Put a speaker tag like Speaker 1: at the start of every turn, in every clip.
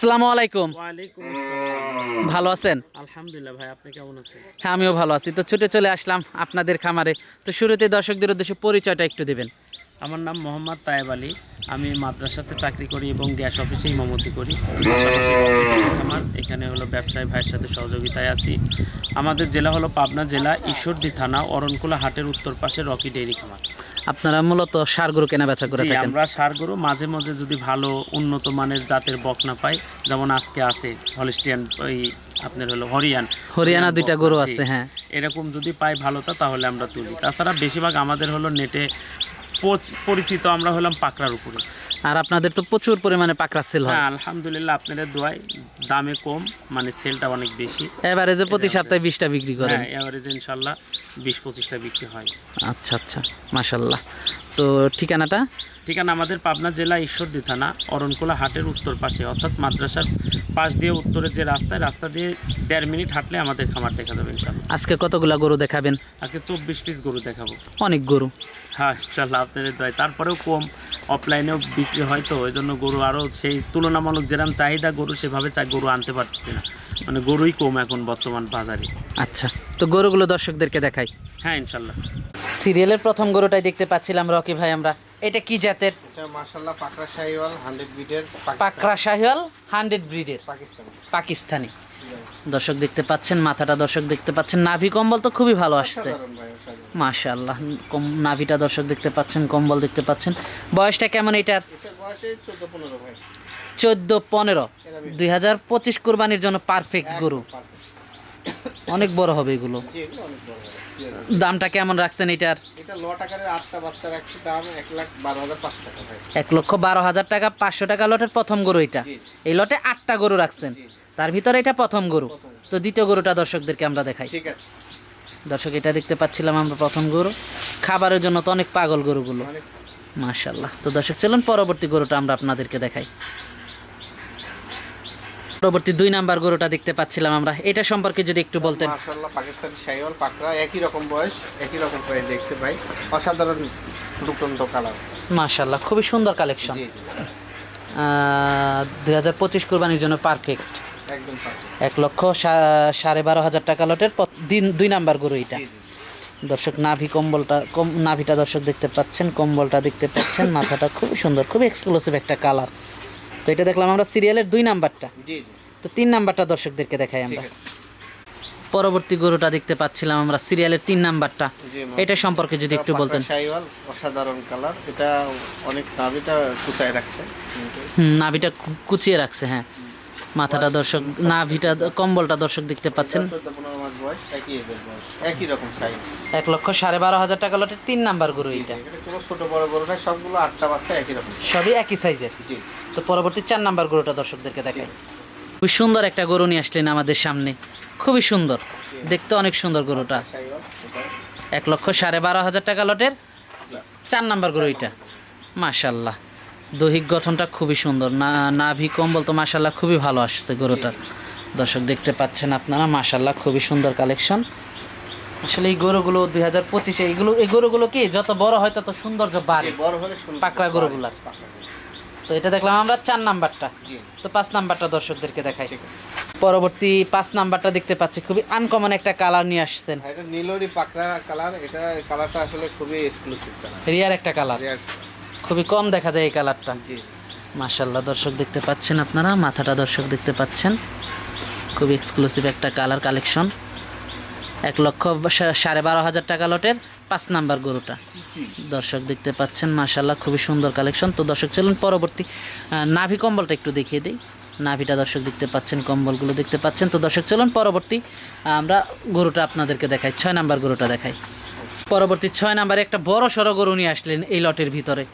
Speaker 1: আসসালামু আলাইকুম। ভালো আছেন?
Speaker 2: আলহামদুলিল্লাহ ভাই আপনি কেমন আছেন?
Speaker 1: হ্যাঁ আমিও ভালো আছি। তো ছুটে চলে আসলাম আপনাদের খামারে। তো শুরুতে দর্শকদের উদ্দেশ্যে পরিচয়টা একটু দিবেন।
Speaker 2: আমার নাম মোহাম্মদ তায়েব আলী। আমি মাদ্রাসাতে চাকরি করি এবং গ্যাস অফিসে ইমামতি করি। আমার এখানে হলো ব্যবসায়ী ভাইয়ের সাথে সহযোগিতায় আছি। আমাদের জেলা হলো পাবনা জেলা ঈশ্বরদী থানা অরণকুলা হাটের উত্তর পাশে রকি ডেইরি খামার।
Speaker 1: আপনারা মূলত সার গরু কেনা বেচা করে থাকেন।
Speaker 2: আমরা সার গরু মাঝে মাঝে যদি ভালো উন্নত মানের জাতের বকনা পাই যেমন আজকে আছে হলিস্টিয়ান ওই আপনার হলো হরিয়ান।
Speaker 1: হরিয়ানা দুইটা গরু আছে। হ্যাঁ।
Speaker 2: এরকম যদি পাই ভালোটা তাহলে আমরা তুলি। তাছাড়া বেশিরভাগ আমাদের হলো নেটে পরিচিত আমরা হলাম পাকড়ার উপরে।
Speaker 1: আর আপনাদের তো প্রচুর পরিমাণে পাকড়া সেল হয়।
Speaker 2: হ্যাঁ আলহামদুলিল্লাহ আপনাদের দোয়ায় দামে কম মানে সেলটা অনেক বেশি।
Speaker 1: এবারে যে প্রতি সপ্তাহে বিশটা বিক্রি করেন।
Speaker 2: হ্যাঁ এভারেজ ইনশাল্লাহ বিশ পঁচিশটা বিক্রি হয়।
Speaker 1: আচ্ছা আচ্ছা মাশাল্লাহ তো ঠিকানাটা?
Speaker 2: ঠিকানা আমাদের পাবনা জেলা ঈশ্বরদী থানা অরণকুলা হাটের উত্তর পাশে অর্থাৎ মাদ্রাসার পাশ দিয়ে উত্তরের যে রাস্তায় রাস্তা দিয়ে দেড় মিনিট হাঁটলে আমাদের খামার দেখা যাবে ইনশাল্লাহ
Speaker 1: আজকে কতগুলা গরু দেখাবেন?
Speaker 2: আজকে চব্বিশ পিস গরু দেখাবো।
Speaker 1: অনেক গরু।
Speaker 2: হ্যাঁ ইনশাল্লাহ আপনাদের দয়। তারপরেও কম অফলাইনেও বিক্রি হয় তো ওই জন্য গরু আরও সেই তুলনামূলক যেরকম চাহিদা গরু সেভাবে চাই গরু আনতে পারতেছি না। মানে গরুই কম এখন বর্তমান বাজারে।
Speaker 1: আচ্ছা তো গরুগুলো দর্শকদেরকে দেখাই।
Speaker 2: হ্যাঁ ইনশাল্লাহ
Speaker 1: সিরিয়ালের প্রথম গরুটাই দেখতে পাচ্ছিলাম রকি ভাই আমরা। এটা কি জাতের?
Speaker 3: এটা মাশাআল্লাহ পাকড়া শাহিওয়াল 100 বিটের
Speaker 1: পাকড়া শাহিওয়াল হান্ড্রেড ব্রিডের।
Speaker 3: পাকিস্তান।
Speaker 1: পাকিস্তানি। দর্শক দেখতে পাচ্ছেন মাথাটা দর্শক দেখতে পাচ্ছেন নাভি কম্বল তো খুবই ভালো আসছে। মাশাআল্লাহ কম নাভিটা দর্শক দেখতে পাচ্ছেন কম্বল দেখতে পাচ্ছেন। বয়সটা কেমন এটার?
Speaker 3: এটা বয়সে 14 15 ভাই।
Speaker 1: চোদ্দ পনেরো। দুই হাজার পঁচিশ কোরবানির জন্য পারফেক্ট গরু। অনেক বড় হবে এগুলো। দামটা কেমন রাখছেন এটার?
Speaker 3: এটা ল টাকার আটটা বাচ্চা রাখছি দাম 1 লাখ 12 হাজার 500 টাকা ভাই।
Speaker 1: এক লক্ষ বারো হাজার টাকা পাঁচশো টাকা লটের প্রথম গরু এটা। এই লটে আটটা গরু রাখছেন। তার ভিতরে এটা প্রথম গরু। তো দ্বিতীয় গরুটা দর্শকদেরকে আমরা দেখাই। দর্শক এটা দেখতে পাচ্ছিলাম আমরা প্রথম গরু। খাবারের জন্য তো অনেক পাগল গরুগুলো।
Speaker 3: অনেক।
Speaker 1: মাশাল্লাহ তো দর্শক চলুন পরবর্তী গরুটা আমরা আপনাদেরকে দেখাই। পরবর্তী দুই নাম্বার গরুটা দেখতে পাচ্ছিলাম আমরা। এটা সম্পর্কে যদি একটু বলতেন।
Speaker 3: মাশাআল্লাহ পাকিস্তানি শাহিওয়াল পাকড়া একই রকম বয়স একই রকম করে দেখতে পাই। অসাধারণ দুটন্ত কালার।
Speaker 1: মাশাল্লাহ খুবই সুন্দর কালেকশন।
Speaker 3: জি জি।
Speaker 1: দুই হাজার পঁচিশ কোরবানির জন্য পারফেক্ট এক লক্ষ সাড়ে বারো হাজার টাকা লটের দিন দুই নাম্বার গরু এটা। দর্শক নাভি কম্বলটা কম নাভিটা দর্শক দেখতে পাচ্ছেন কম্বলটা দেখতে পাচ্ছেন মাথাটা খুবই সুন্দর খুবই এক্সক্লুসিভ একটা কালার। তো এটা দেখলাম আমরা সিরিয়ালের দুই নাম্বারটা। তো তিন নাম্বারটা দর্শকদেরকে দেখাই আমরা। পরবর্তী গরুটা দেখতে পাচ্ছিলাম আমরা সিরিয়ালের তিন নাম্বারটা। এটা সম্পর্কে যদি একটু বলতেন।
Speaker 3: অসাধারণ কালার। এটা অনেক নাভিটা কুচায় রাখছে।
Speaker 1: হুম নাভিটা কুচিয়ে রাখছে হ্যাঁ। মাথাটা দর্শক নাভিটা কম্বলটা দর্শক দেখতে পাচ্ছেন।
Speaker 3: একই রকম সাইজ
Speaker 1: এক লক্ষ সাড়ে বারো হাজার টাকা লটের তিন নাম্বার গরু এটা
Speaker 3: কোনো ছোট বড় না সবগুলো আটটা বাচ্চা একই রকম।
Speaker 1: সবই একই সাইজের তো পরবর্তী চার নাম্বার গরুটা দর্শকদেরকে দেখাই। খুবই সুন্দর একটা গরু নিয়ে আসলেন আমাদের সামনে। খুবই সুন্দর। দেখতে অনেক সুন্দর গরুটা। এক লক্ষ সাড়ে বারো হাজার টাকা লটের চার নাম্বার গরু এটা মাশাল্লাহ। দৈহিক গঠনটা খুবই সুন্দর। না নাভি কম্বল তো মাশাল্লাহ খুবই ভালো আসছে গরুটার। দর্শক দেখতে পাচ্ছেন আপনারা মাশাল্লাহ খুবই সুন্দর কালেকশন। আসলে এই গরুগুলো দুই হাজার পঁচিশে এইগুলো এই গরুগুলো কি যত বড় হয় তত সৌন্দর্য বাড়ে।
Speaker 3: বড় হলে
Speaker 1: পাকড়া গরুগুলা। তো এটা দেখলাম আমরা চার নাম্বারটা। তো পাঁচ নাম্বারটা দর্শকদেরকে দেখাই। পরবর্তী পাঁচ নাম্বারটা দেখতে পাচ্ছি খুবই আনকমন একটা কালার নিয়ে আসছেন।
Speaker 3: আর এটা নীলরি পাকড়া কালার এটা কালারটা আসলে খুবই এক্সক্লুসিভ কালার
Speaker 1: রিয়ার একটা কালার খুবই কম দেখা যায় এই কালারটা। মাশাল্লাহ দর্শক দেখতে পাচ্ছেন আপনারা মাথাটা দর্শক দেখতে পাচ্ছেন। খুবই এক্সক্লুসিভ একটা কালার কালেকশন এক লক্ষ সাড়ে বারো হাজার টাকা লটের পাঁচ নাম্বার গরুটা। দর্শক দেখতে পাচ্ছেন মাশাল্লাহ খুবই সুন্দর কালেকশন তো দর্শক চলুন পরবর্তী নাভি কম্বলটা একটু দেখিয়ে দিই। নাভিটা দর্শক দেখতে পাচ্ছেন কম্বলগুলো দেখতে পাচ্ছেন। তো দর্শক চলুন পরবর্তী আমরা গরুটা আপনাদেরকে দেখাই ছয় নাম্বার গরুটা দেখাই। পরবর্তী ছয় নাম্বারে একটা বড় সড়ো গরু নিয়ে আসলেন এই লটের ভিতরে।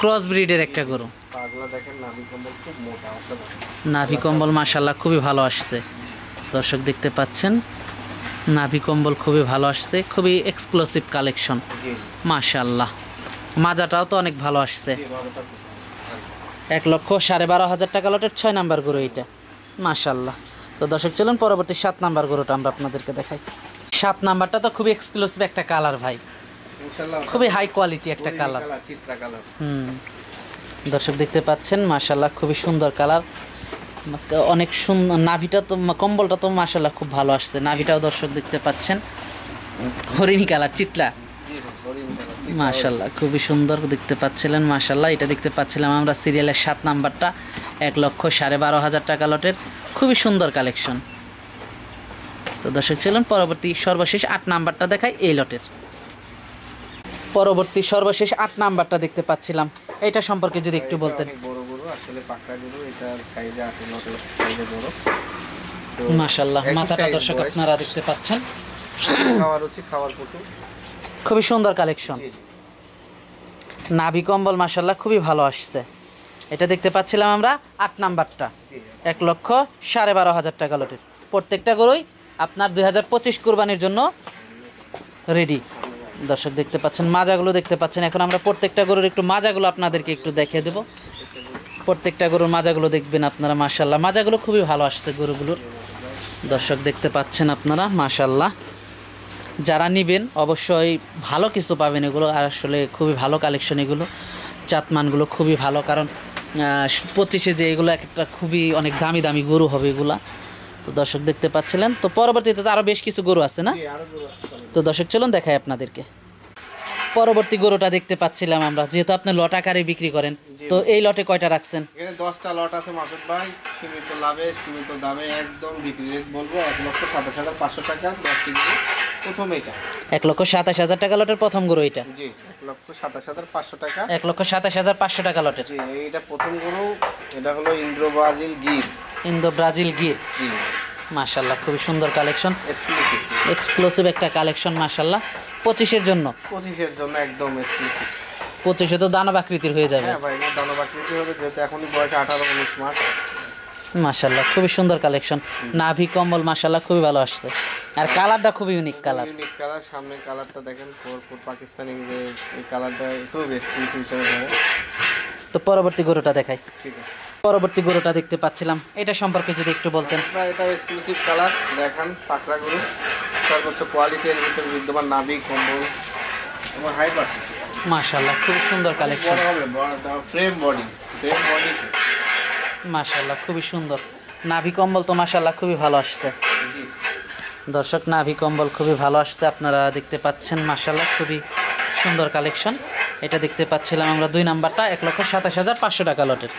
Speaker 3: ক্রস
Speaker 1: ব্রিডের একটা গরু।
Speaker 3: পাগলা দেখেন নাভি কম্বল খুব মোটা
Speaker 1: নাভি কম্বল মাশাল্লাহ খুবই ভালো আসছে। দর্শক দেখতে পাচ্ছেন নাভি কম্বল খুবই ভালো আসছে খুবই এক্সক্লুসিভ কালেকশন মাশাল্লাহ মাজাটাও তো অনেক ভালো আসছে। এক লক্ষ সাড়ে বারো হাজার টাকা লটের ছয় নাম্বার গরু এইটা। মাশাল্লাহ তো দর্শক চলুন পরবর্তী সাত নাম্বার গরুটা আমরা আপনাদেরকে দেখাই। সাত নাম্বারটা তো খুবই এক্সক্লুসিভ একটা কালার ভাই। খুবই হাই কোয়ালিটি একটা কালার হুম। দর্শক দেখতে পাচ্ছেন মাশাল্লাহ খুবই সুন্দর কালার অনেক সুন্দর নাভিটা তো কম্বলটা তো মাশাল্লাহ খুব ভালো আসছে। নাভিটাও দর্শক দেখতে পাচ্ছেন। হরিণী কালার চিতলা মাশাল্লাহ খুবই সুন্দর দেখতে পাচ্ছিলেন মাশাল্লাহ এটা দেখতে পাচ্ছিলাম আমরা সিরিয়ালের সাত নাম্বারটা এক লক্ষ সাড়ে বারো হাজার টাকা লটের। খুবই সুন্দর কালেকশন তো দর্শক ছিলেন পরবর্তী সর্বশেষ আট নাম্বারটা দেখায় এই লটের। পরবর্তী সর্বশেষ আট নাম্বারটা দেখতে পাচ্ছিলাম। এটা সম্পর্কে যদি একটু বলতেন।
Speaker 3: বড় আসলে পাকড়া গরু এটার সাইজে আছে সাইজে বড়।
Speaker 1: মাশাল্লাহ মাথাটা দর্শক আপনারা দেখতে পাচ্ছেন।
Speaker 3: খাওয়ার হচ্ছে খাওয়ার পুটু
Speaker 1: খুবই সুন্দর কালেকশন। নাভি কম্বল মাশাল্লাহ খুবই ভালো আসছে। এটা দেখতে পাচ্ছিলাম আমরা আট নাম্বারটা। এক লক্ষ সাড়ে বারো হাজার টাকা লটের। প্রত্যেকটা গরুই আপনার দুই হাজার পঁচিশ কোরবানির জন্য রেডি দর্শক দেখতে পাচ্ছেন, মাজাগুলো দেখতে পাচ্ছেন। এখন আমরা প্রত্যেকটা গরুর একটু মাজাগুলো আপনাদেরকে একটু দেখিয়ে দেবো। প্রত্যেকটা গরুর মাজাগুলো দেখবেন আপনারা মাশাল্লাহ মাজাগুলো খুবই ভালো আসছে গরুগুলোর। দর্শক দেখতে পাচ্ছেন আপনারা মাশাল্লাহ যারা নেবেন, অবশ্যই ভালো কিছু পাবেন এগুলো। আর আসলে খুবই ভালো কালেকশন এগুলো। চাতমানগুলো খুবই ভালো, কারণ পঁচিশে যে এগুলো একটা খুবই অনেক দামি দামি গরু হবে এগুলা। তো দর্শক দেখতে পাচ্ছিলেন। তো পরবর্তীতে তো আরও বেশ কিছু গরু আছে না। তো দর্শক চলুন দেখাই আপনাদেরকে। পরবর্তী গরুটা দেখতে পাচ্ছিলাম আমরা যেহেতু আপনি লট আকারে বিক্রি করেন তো এই লটে কয়টা রাখছেন?
Speaker 3: এখানে দশটা লট আছে মাসুদ ভাই সীমিত লাভে সীমিত দামে একদম বিক্রি রেট বলব এক লক্ষ সাতাশ হাজার পাঁচশো টাকা দশটি গরু প্রথম এটা।
Speaker 1: এক লক্ষ সাতাশ হাজার টাকা লটের প্রথম গরু এটা?
Speaker 3: জি এক লক্ষ সাতাশ হাজার পাঁচশো টাকা।
Speaker 1: এক লক্ষ সাতাশ হাজার পাঁচশো টাকা লটের।
Speaker 3: জি এইটা প্রথম গরু এটা হলো Indo Brazil Gir.
Speaker 1: Indo Brazil Gir মাশাল্লাহ খুবই সুন্দর কালেকশন।
Speaker 3: এক্সক্লুসিভ
Speaker 1: একটা কালেকশন মাশাল্লাহ পঁচিশের জন্য।
Speaker 3: পঁচিশের জন্য একদম
Speaker 1: পঁচিশে তো দানব আকৃতির হয়ে যাবে।
Speaker 3: হ্যাঁ ভাই দানবাকৃতি হবে যেহেতু এখনই বয়স আঠারো উনিশ মাস।
Speaker 1: মাশাল্লাহ খুবই সুন্দর কালেকশন। নাভি কম্বল মাশাল্লাহ খুবই ভালো আসছে। আর কালারটা খুবই ইউনিক কালার।
Speaker 3: ইউনিক কালার সামনে কালারটা দেখেন ফোর ফোর পাকিস্তানি যে এই কালারটা খুব এক্সক্লুসিভ হিসেবে
Speaker 1: তো পরবর্তী গরুটা দেখাই।
Speaker 3: ঠিক আছে।
Speaker 1: পরবর্তী গরুটা দেখতে পাচ্ছিলাম। এটা সম্পর্কে যদি একটু বলতেন।
Speaker 3: এটা এক্সক্লুসিভ কালার দেখান পাকড়া গরু। সর্বোচ্চ কোয়ালিটির ভিতরে বিদ্যমান নাভি কম্বল। এবং হাই পার্সেন্ট
Speaker 1: মাশাল্লাহ খুবই সুন্দর collection
Speaker 3: frame body frame body
Speaker 1: মাশাল্লাহ খুবই সুন্দর। নাভি কম্বল তো মাশাল্লাহ খুবই ভালো আসছে। দর্শক নাভি কম্বল খুবই ভালো আসছে আপনারা দেখতে পাচ্ছেন মাশাল্লাহ খুবই সুন্দর কালেকশন এটা দেখতে পাচ্ছিলাম আমরা দুই নাম্বারটা এক লক্ষ সাতাশ হাজার পাঁচশো টাকা লটের।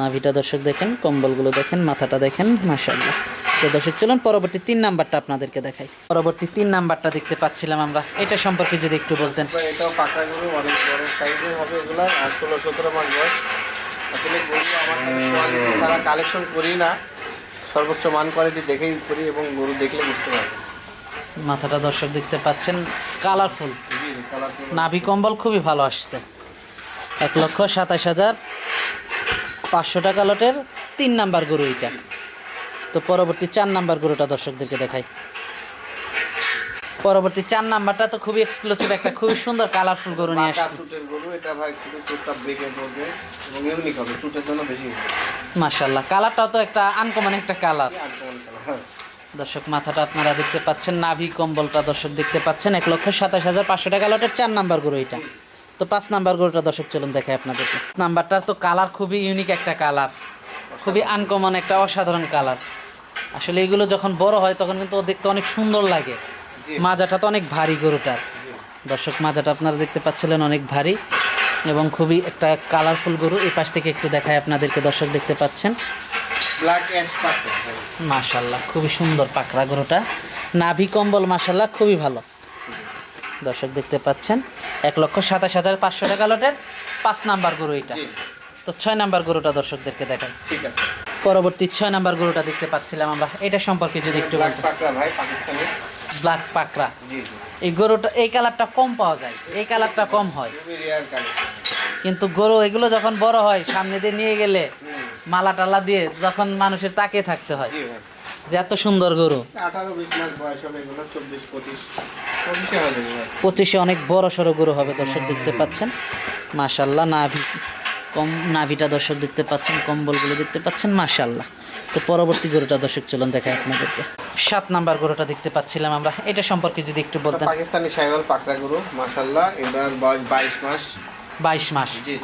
Speaker 1: নাভিটা দর্শক দেখেন কম্বলগুলো দেখেন মাথাটা দেখেন মাশাল্লাহ তো দর্শক চলুন পরবর্তী তিন নাম্বারটা আপনাদেরকে দেখাই। পরবর্তী তিন নাম্বারটা দেখতে পাচ্ছিলাম আমরা। এটা সম্পর্কে যদি একটু বলতেন।
Speaker 3: এটাও গরু অনেক বড় সাইজের হবে এগুলা আর ষোলো সতেরো মাস বয়স। আসলে গরু আমার তারা কালেকশন করি না। সর্বোচ্চ মান কোয়ালিটি দেখেই করি এবং গরু দেখলে বুঝতে
Speaker 1: মাথাটা দর্শক দেখতে পাচ্ছেন কালারফুল নাভি কম্বল খুবই ভালো আসছে। এক লক্ষ সাতাশ হাজার পাঁচশো টাকা লটের তিন নাম্বার গরু এটা তো পরবর্তী চার নাম্বার গরুটা দর্শকদেরকে দেখাই। পরবর্তী চার নাম্বারটা তো খুবই এক্সক্লুসিভ একটা খুবই সুন্দর কালারফুল গরু নিয়ে আসছে।
Speaker 3: চুটের গরু এটা ভাই শুধু চুটটা ব্রেকে পড়বে এবং ইউনিক হবে চুটের জন্য বেশি
Speaker 1: মাশাল্লাহ কালারটাও তো একটা আনকমন একটা কালার
Speaker 3: কালার
Speaker 1: দর্শক মাথাটা আপনারা দেখতে পাচ্ছেন নাভি কম্বলটা দর্শক দেখতে পাচ্ছেন এক লক্ষ সাতাশ হাজার পাঁচশো টাকা লটের চার নাম্বার গরু এটা তো পাঁচ নাম্বার গরুটা দর্শক চলুন দেখাই আপনাদেরকে। নাম্বারটার তো কালার খুবই ইউনিক একটা কালার খুবই আনকমন একটা অসাধারণ কালার আসলে এগুলো যখন বড় হয় তখন কিন্তু দেখতে অনেক সুন্দর লাগে। মাজাটা তো অনেক ভারী গরুটার। দর্শক মাজাটা আপনারা দেখতে পাচ্ছিলেন অনেক ভারী এবং খুবই একটা কালারফুল গরু। এই পাশ থেকে একটু দেখায় আপনাদেরকে দর্শক দেখতে পাচ্ছেন। মাশাল্লাহ খুবই সুন্দর পাকড়া গরুটা। নাভি কম্বল মাশাল্লাহ খুবই ভালো। দর্শক দেখতে পাচ্ছেন এক লক্ষ সাতাশ হাজার পাঁচশো টাকা লটের পাঁচ নাম্বার গরু এটা। তো ছয় নাম্বার গরুটা দর্শকদেরকে দেখাই।
Speaker 3: ঠিক আছে।
Speaker 1: পরবর্তী ছয় নাম্বার গরুটা দেখতে পাচ্ছিলাম আমরা। এটা সম্পর্কে যদি একটু
Speaker 3: ব্ল্যাক পাকড়া
Speaker 1: এই গরুটা এই কালারটা কম পাওয়া যায়। এই কালারটা কম হয়। কিন্তু গরু এগুলো যখন বড় হয় সামনে দিয়ে নিয়ে গেলে মালা টালা দিয়ে যখন মানুষের তাকিয়ে থাকতে হয়। যে এত সুন্দর গরু।
Speaker 3: আঠারো বিশ মাস বয়স হবে এগুলো চব্বিশ পঁচিশ। পঁচিশে হয়ে
Speaker 1: অনেক বড় সড়ো গরু হবে দর্শক দেখতে পাচ্ছেন। মাশাল্লাহ নাভি কম নাভিটা দর্শক দেখতে পাচ্ছেন কম্বলগুলো দেখতে পাচ্ছেন মাশাল্লাহ তো পরবর্তী গরুটা দর্শক চলুন দেখায় আপনাদেরকে। সাত নাম্বার গরুটা দেখতে পাচ্ছিলাম আমরা। এটা সম্পর্কে যদি একটু বলতেন।
Speaker 3: পাকিস্তানি সাইওয়াল পাকড়া গরু মাশাল্লাহ এটার বয়স বাইশ মাস।
Speaker 1: বাইশ মাস।
Speaker 3: জি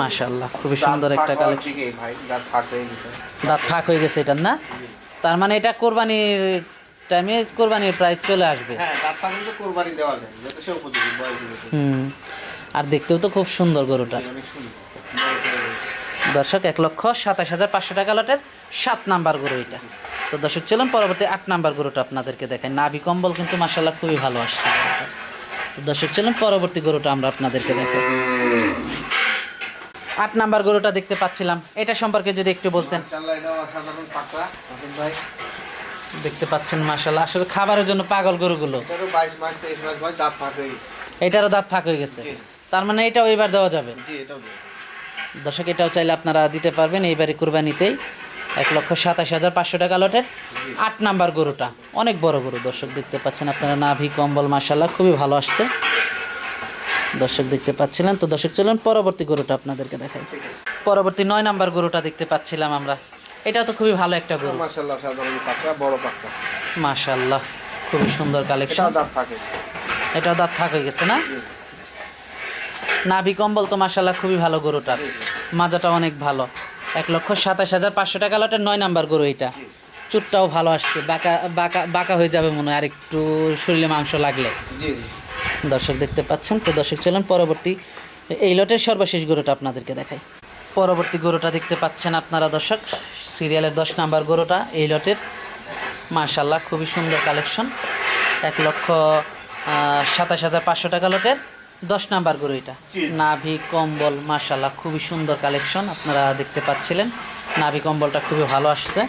Speaker 1: মাশাল্লাহ খুবই সুন্দর একটা কালেকশন
Speaker 3: ভাই দাঁত ফাঁক হয়ে গেছে।
Speaker 1: দাঁত ফাঁক হয়ে গেছে এটার না? তার মানে এটা কোরবানির টাইমে কোরবানির প্রায় চলে আসবে।
Speaker 3: হ্যাঁ দাঁত কিন্তু কোরবানি দেওয়া যায় যত সে উপযোগী বয়স
Speaker 1: হুম। আর দেখতেও তো খুব সুন্দর গরুটা। দর্শক এক লক্ষ সাতাশ হাজার পাঁচশো টাকা লটের সাত নাম্বার গরু এটা। তো দর্শক চলুন পরবর্তী আট নাম্বার গরুটা আপনাদেরকে দেখাই। নাভি কম্বল কিন্তু মাসাল্লাহ খুবই ভালো আসছে। তো দর্শক চলুন পরবর্তী গরুটা আমরা আপনাদেরকে দেখাই। আট নাম্বার গরুটা দেখতে পাচ্ছিলাম। এটা সম্পর্কে যদি একটু বলতেন। দেখতে পাচ্ছেন মাসাল্লাহ আসলে খাবারের জন্য পাগল গরুগুলো।
Speaker 3: এটারও 22 মাস, 23 মাস বয়স, দাঁত ফাঁক হয়ে গেছে।
Speaker 1: এটারও দাঁত ফাঁক গেছে। তার মানে এটাও এবার দেওয়া যাবে। দর্শক এটাও চাইলে আপনারা দিতে পারবেন। এইবারে কুরবানিতেই এক লক্ষ সাতাশ হাজার পাঁচশো টাকা লটের আট নাম্বার গরুটা। অনেক বড় গরু দর্শক দেখতে পাচ্ছেন আপনারা। নাভি কম্বল মাসাল্লাহ খুবই ভালো আসছে। দর্শক দেখতে পাচ্ছিলেন। তো দর্শক চলুন পরবর্তী গরুটা আপনাদেরকে দেখাই। পরবর্তী নয় নাম্বার গরুটা দেখতে পাচ্ছিলাম আমরা। এটা তো খুবই ভালো একটা গরু।
Speaker 3: মাশাআল্লাহ, অসাধারণ পাকড়া, বড় পাকড়া।
Speaker 1: মাশাল্লাহ খুবই সুন্দর কালেকশন
Speaker 3: দাঁত হয়ে
Speaker 1: দাঁত থাক হয়ে গেছে না? নাভি কম্বল তো মাসাল্লাহ খুবই ভালো গরুটার। মাজাটা অনেক ভালো। এক লক্ষ সাতাশ হাজার পাঁচশো টাকা লটের নয় নাম্বার গরু এটা। চুটটাও ভালো আসছে। বাঁকা বাঁকা বাঁকা হয়ে যাবে মনে হয়। আর একটু শরীরে মাংস লাগলে। দর্শক দেখতে পাচ্ছেন? তো দর্শক চলুন পরবর্তী এই লটের সর্বশেষ গরুটা আপনাদেরকে দেখাই। পরবর্তী গরুটা দেখতে পাচ্ছেন আপনারা দর্শক। সিরিয়ালের দশ নাম্বার গরুটা, এই লটের। মার্শাল্লাহ খুবই সুন্দর কালেকশন। এক লক্ষ সাতাশ হাজার পাঁচশো টাকা লটের দশ নাম্বার গরু এটা। নাভি কম্বল মার্শাল্লাহ খুবই সুন্দর কালেকশন আপনারা দেখতে পাচ্ছিলেন। নাভি কম্বলটা খুবই ভালো আসছে।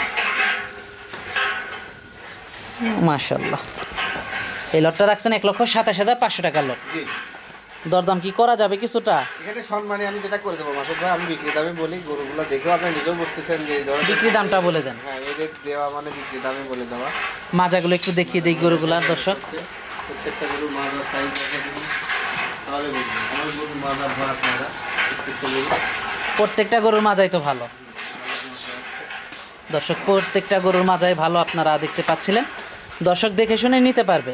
Speaker 1: মার্শাল্লাহ এই লটটা রাখছেন এক লক্ষ সাতাশ হাজার পাঁচশো টাকার লট। দরদাম কি করা যাবে কিছুটা?
Speaker 3: এখানে সম্মানে আমি যেটা করে দেবো মাসুদ ভাই আমি বিক্রি দামে বলি গরুগুলো দেখেও আপনি নিজেও বুঝতেছেন যে
Speaker 1: বিক্রি দামটা বলে দেন।
Speaker 3: হ্যাঁ এই রেট দেওয়া মানে বিক্রি দামে বলে দেওয়া।
Speaker 1: মাজাগুলো একটু দেখিয়ে দিই গরুগুলার দর্শক।
Speaker 3: প্রত্যেকটা গরু মাদার সাইজ তাহলে বুঝবেন। আমার গরু ভরা আপনারা প্রত্যেকটা
Speaker 1: প্রত্যেকটা গরুর মাজাই তো ভালো। দর্শক প্রত্যেকটা গরুর মাজাই ভালো আপনারা দেখতে পাচ্ছিলেন। দর্শক দেখে শুনে নিতে পারবে।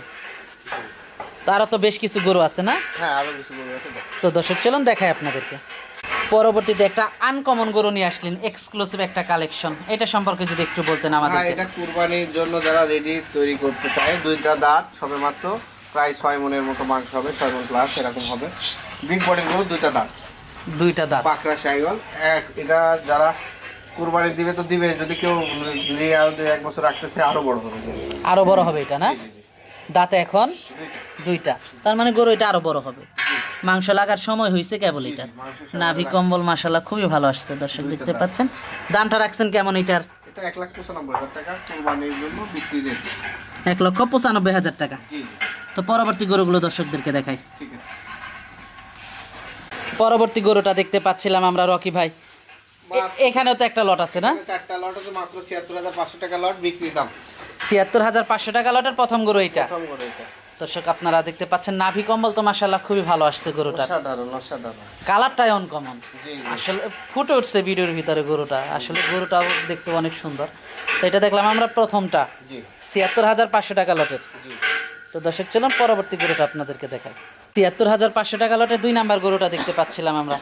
Speaker 1: তারও তো বেশ কিছু গরু আছে না?
Speaker 3: হ্যাঁ আরও কিছু গরু আছে
Speaker 1: তো দর্শক চলুন দেখাই আপনাদেরকে। পরবর্তীতে একটা আনকমন গরু নিয়ে আসলেন এক্সক্লুসিভ একটা কালেকশন এটা সম্পর্কে যদি একটু বলতেন
Speaker 3: হ্যাঁ
Speaker 1: আমাদের
Speaker 3: এটা কুরবানির জন্য যারা রেডি তৈরি করতে চায় দুইটা দাঁত সবে মাত্র প্রায় ছয় মনের মতো মাংস হবে ছয় মন প্লাস এরকম হবে। বিগ বডির গরু দুইটা দাঁত।
Speaker 1: দুইটা দাঁত।
Speaker 3: পাকড়া সাইগল এক এটা যারা কুরবানি দিবে তো দিবে যদি কেউ নিয়ে আরও এক বছর রাখতে চায় আরও বড় হবে।
Speaker 1: আরও বড় হবে এটা না? দাঁতে এখন দুইটা। তার মানে গরু এটা আরও বড় হবে। মাংস লাগার সময় হয়েছে কেবল এটা নাভি কম্বল মাসাল্লাহ খুবই ভালো আসছে দর্শক দেখতে পাচ্ছেন। দামটা রাখছেন কেমন এটার?
Speaker 3: এক
Speaker 1: লক্ষ পঁচানব্বই হাজার টাকা তো পরবর্তী গরুগুলো দর্শকদেরকে দেখাই। পরবর্তী গরুটা দেখতে পাচ্ছিলাম আমরা রকি ভাই। এখানেও তো একটা লট আছে না?
Speaker 3: চারটা লট আছে মাত্র ছিয়াত্তর হাজার পাঁচশো টাকা লট বিক্রি দাম।
Speaker 1: ছিয়াত্তর হাজার পাঁচশো টাকা লটের প্রথম গরু এটা দর্শক আপনারা দেখতে পাচ্ছেন নাভি কম্বল তো মাসাল্লাহ খুবই ভালো আসছে গরুটা। কালারটাই অনকমন আসলে ফুটে উঠছে ভিডিওর ভিতরে গরুটা। আসলে গরুটাও দেখতে অনেক সুন্দর। তো এটা দেখলাম আমরা প্রথমটা। ছিয়াত্তর হাজার পাঁচশো টাকা লটের। তো দর্শক চলুন পরবর্তী গরুটা আপনাদেরকে দেখাই। তিয়াত্তর হাজার পাঁচশো টাকা লটে দুই নাম্বার গরুটা দেখতে পাচ্ছিলাম আমরা।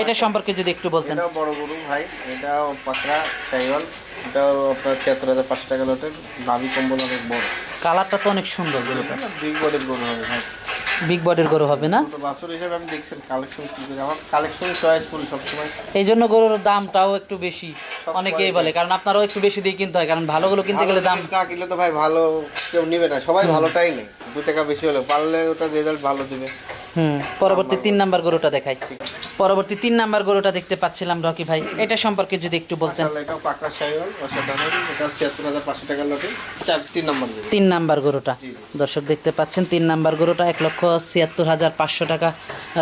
Speaker 1: এটা সম্পর্কে যদি একটু বলতেন।
Speaker 3: এটাও বড় গরু ভাই এটাও পাকড়া সাইওয়াল এটাও আপনার ছিয়াত্তর হাজার পাঁচশো টাকা লটের দাবি কম্বল অনেক বড়।
Speaker 1: কালারটা তো অনেক সুন্দর গরুটা
Speaker 3: বিগ বডির গরু হবে ভাই।
Speaker 1: বিগ বডির গরু হবে না?
Speaker 3: তো বাছুর হিসেবে আমি দেখছেন কালেকশন কি করে? আমার কালেকশন চয়েস ফুল সবসময়।
Speaker 1: এই জন্য গরুর দামটাও একটু বেশি অনেকেই বলে কারণ আপনারাও একটু বেশি দিয়ে কিনতে হয় কারণ ভালোগুলো কিনতে গেলে দাম
Speaker 3: না কিনলে তো ভাই ভালো কেউ নিবে না সবাই ভালোটাই নেই দু টাকা বেশি হলে পারলে ওটা রেজাল্ট ভালো দিবে।
Speaker 1: হুম পরবর্তী তিন নাম্বার গরুটা দেখাই। পরবর্তী তিন নাম্বার গরুটা দেখতে পাচ্ছিলাম রকি ভাই। এটা সম্পর্কে যদি একটু বলতেন।
Speaker 3: তিন নম্বর
Speaker 1: গরুটা। দর্শক দেখতে পাচ্ছেন তিন নাম্বার গরুটা এক লক্ষ ছিয়াত্তর হাজার পাঁচশো টাকা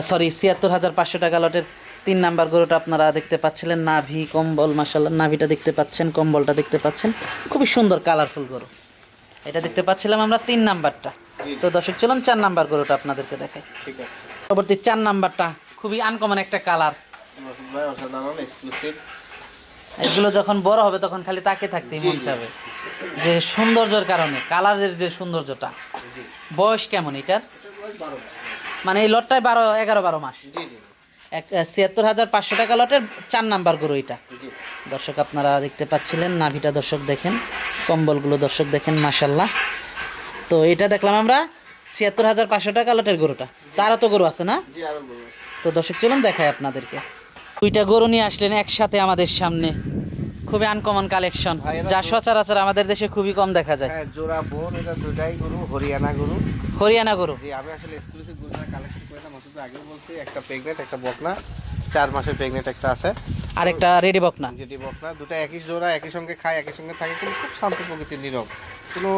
Speaker 1: সরি ছিয়াত্তর হাজার পাঁচশো টাকা লটের তিন নাম্বার গরুটা আপনারা দেখতে পাচ্ছিলেন। নাভি কম্বল মাসাল্লাহ নাভিটা দেখতে পাচ্ছেন কম্বলটা দেখতে পাচ্ছেন। খুবই সুন্দর কালারফুল গরু। এটা দেখতে পাচ্ছিলাম আমরা তিন নাম্বারটা। তো দর্শক চলুন চার নাম্বার গরুটা আপনাদেরকে দেখাই।
Speaker 3: ঠিক আছে।
Speaker 1: পরবর্তী চার নাম্বারটা খুবই আনকমন একটা কালার এগুলো যখন বড় হবে তখন খালি তাকে থাকতেই মন চাবে। যে সৌন্দর্যের কারণে কালারের যে সৌন্দর্যটা। বয়স কেমন এটার? মানে এই লটটায় বারো এগারো বারো মাস। এক ছিয়াত্তর হাজার পাঁচশো টাকা লটের চার নাম্বার গরু এটা। দর্শক আপনারা দেখতে পাচ্ছিলেন নাভিটা দর্শক দেখেন কম্বলগুলো দর্শক দেখেন মাসাল্লাহ তো এটা দেখলাম আমরা ছিয়াত্তর হাজার পাঁচশো টাকা লটের গরুটা। তারা তো গরু আছে না?
Speaker 3: গরু।
Speaker 1: তো দর্শক চলুন দেখাই আপনাদেরকে। দুইটা গরু নিয়ে আসলেন একসাথে আমাদের সামনে। খুবই আনকমন কালেকশন যা সচরাচর আমাদের দেশে খুবই কম দেখা যায়।
Speaker 3: হ্যাঁ জোড়া বোন এটা দুটাই গরু হরিয়ানা গরু।
Speaker 1: হরিয়ানা গরু।
Speaker 3: আমি আসলে এক্সক্লুসিভ গরুটা কালেকশন করেছিলাম অথচ আগে বলছি একটা প্রেগনেন্ট একটা বকনা। চার মাসের প্রেগনেন্ট একটা আছে।
Speaker 1: আর একটা রেডি বকনা।
Speaker 3: যেটি বকনা দুটো একই জোড়া একই সঙ্গে খায় একই সঙ্গে থাকে কিন্তু খুব শান্ত প্রকৃতির নীরব। কোনো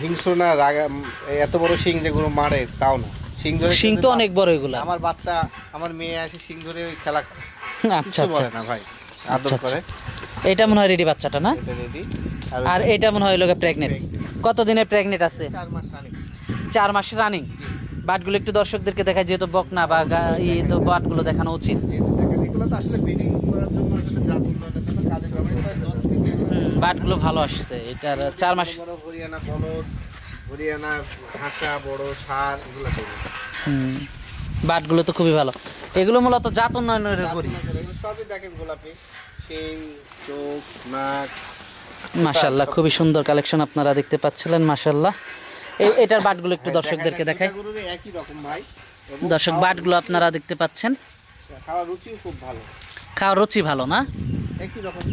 Speaker 3: হিংস্র না রাগা এত বড় শিং যেগুলো মারে তাও না। শিং ধরে
Speaker 1: শিং তো অনেক বড় এগুলা।
Speaker 3: আমার বাচ্চা আমার মেয়ে আছে শিং ধরে ওই খেলা করে।
Speaker 1: আচ্ছা আচ্ছা।
Speaker 3: বলে না ভাই আদর
Speaker 1: আচ্ছা,
Speaker 3: করে।
Speaker 1: এটা মনে হয় রেডি বাচ্চাটা না?
Speaker 3: রেডি
Speaker 1: আর এটা মনে হয় লোকে প্রেগনেন্ট কত দিনের প্রেগনেন্ট আছে?
Speaker 3: চার মাস রানি
Speaker 1: চার মাস রানিং বাটগুলো একটু দর্শকদেরকে দেখায় যেহেতু বকনা বা তো বাটগুলো দেখানো উচিত। বাটগুলো ভালো আসছে। এটার চার মাস
Speaker 3: হরিয়ানা বলদ হরিয়ানা বড় সার এগুলো
Speaker 1: হুম, বাটগুলো তো খুবই ভালো। এগুলো মূলত জাত উন্নয়নের করি
Speaker 3: সবই দেখেন গোলাপি। শিং চোখ নাক।
Speaker 1: মাশাল্লাহ খুবই সুন্দর কালেকশন আপনারা দেখতে পাচ্ছিলেন মাশাল্লাহ। এটার বাটগুলো একটু দর্শকদেরকে দেখাই।
Speaker 3: একই রকম ভাই।
Speaker 1: দর্শক বাটগুলো আপনারা দেখতে পাচ্ছেন।
Speaker 3: খাওয়ার রুচিও খুব ভালো।
Speaker 1: খাওয়ার রুচি ভালো না?
Speaker 3: একই রকম।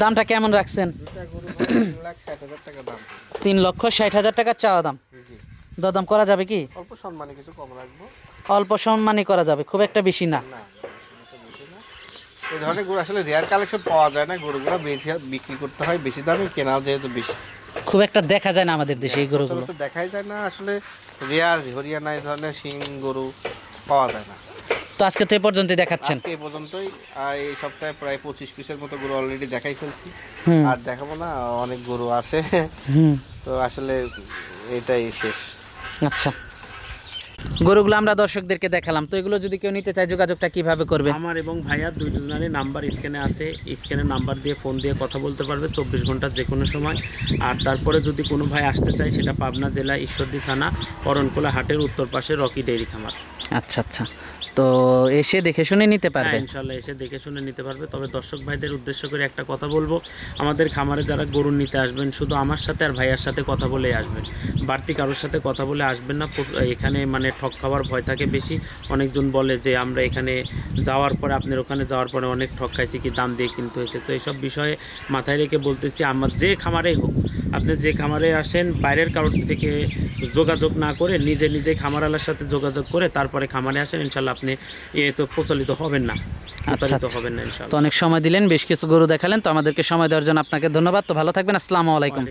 Speaker 1: দামটা কেমন রাখছেন?
Speaker 3: তিন
Speaker 1: লক্ষ ষাট হাজার টাকা চাওয়া দাম।
Speaker 3: জি
Speaker 1: দরদাম করা যাবে কি?
Speaker 3: অল্প সম্মানে কিছু কম রাখব।
Speaker 1: অল্প সম্মানই করা যাবে খুব একটা বেশি না।
Speaker 3: না বেশি না। এই ধরনের গরু আসলে রেয়ার কালেকশন পাওয়া যায় না। গরুগুলো বেশি বিক্রি করতে হয় বেশি দামে কেনাও যেহেতু বেশি।
Speaker 1: খুব একটা দেখা যায় না আমাদের দেশে এই গরুগুলো।
Speaker 3: গুলো দেখাই যায় না আসলে রিয়ার হরিয়ানা এই ধরনের শিং গরু পাওয়া যায় না।
Speaker 1: তো আজকে তো এই পর্যন্তই দেখাচ্ছেন।
Speaker 3: আজকে এই পর্যন্তই আর এই সপ্তাহে প্রায় পঁচিশ পিসের মতো গরু অলরেডি দেখাই ফেলছি। আর দেখাবো না অনেক গরু আছে। তো আসলে এটাই শেষ।
Speaker 1: আচ্ছা। গরুগুলো আমরা দর্শকদেরকে দেখালাম। তো এগুলো যদি কেউ নিতে চায় যোগাযোগটা কীভাবে করবে?
Speaker 2: আমার এবং ভাইয়া দুইজনেরই নাম্বার স্ক্যানে আছে। স্ক্যানে নাম্বার দিয়ে ফোন দিয়ে কথা বলতে পারবে চব্বিশ ঘণ্টার যে কোনো সময়। আর তারপরে যদি কোনো ভাই আসতে চায় সেটা পাবনা জেলা ঈশ্বরদী থানা করণকোলা হাটের উত্তর পাশে রকি ডেইরি খামার।
Speaker 1: আচ্ছা আচ্ছা। তো এসে দেখে শুনে নিতে
Speaker 2: হ্যাঁ
Speaker 1: পারবে?
Speaker 2: ইনশাল্লাহ এসে দেখে শুনে নিতে পারবে। তবে দর্শক ভাইদের উদ্দেশ্য করে একটা কথা বলব। আমাদের খামারে যারা গরু নিতে আসবেন শুধু আমার সাথে আর ভাইয়ার সাথে কথা বলে আসবেন। বাড়তি কারোর সাথে কথা বলে আসবেন না। এখানে মানে ঠক খাওয়ার ভয় থাকে বেশি। অনেকজন বলে যে আমরা এখানে যাওয়ার পরে আপনার ওখানে যাওয়ার পরে অনেক ঠক খাইছি কি দাম দিয়ে কিনতে হয়েছে। তো এইসব বিষয়ে মাথায় রেখে বলতেছি আমার যে খামারেই হোক আপনি যে খামারে আসেন বাইরের কারোর থেকে যোগাযোগ না করে নিজে নিজে খামারওয়ালার সাথে যোগাযোগ করে তারপরে খামারে আসেন ইনশাল্লাহ আপনি এ তো প্রচলিত হবেন না প্রতারিত
Speaker 1: আচ্ছা।
Speaker 2: হবেন না
Speaker 1: তো অনেক সময় দিলেন বেশ কিছু গরু দেখালেন তো আমাদেরকে সময় দেওয়ার জন্য আপনাকে ধন্যবাদ। তো ভালো থাকবেন আসসালামু আলাইকুম।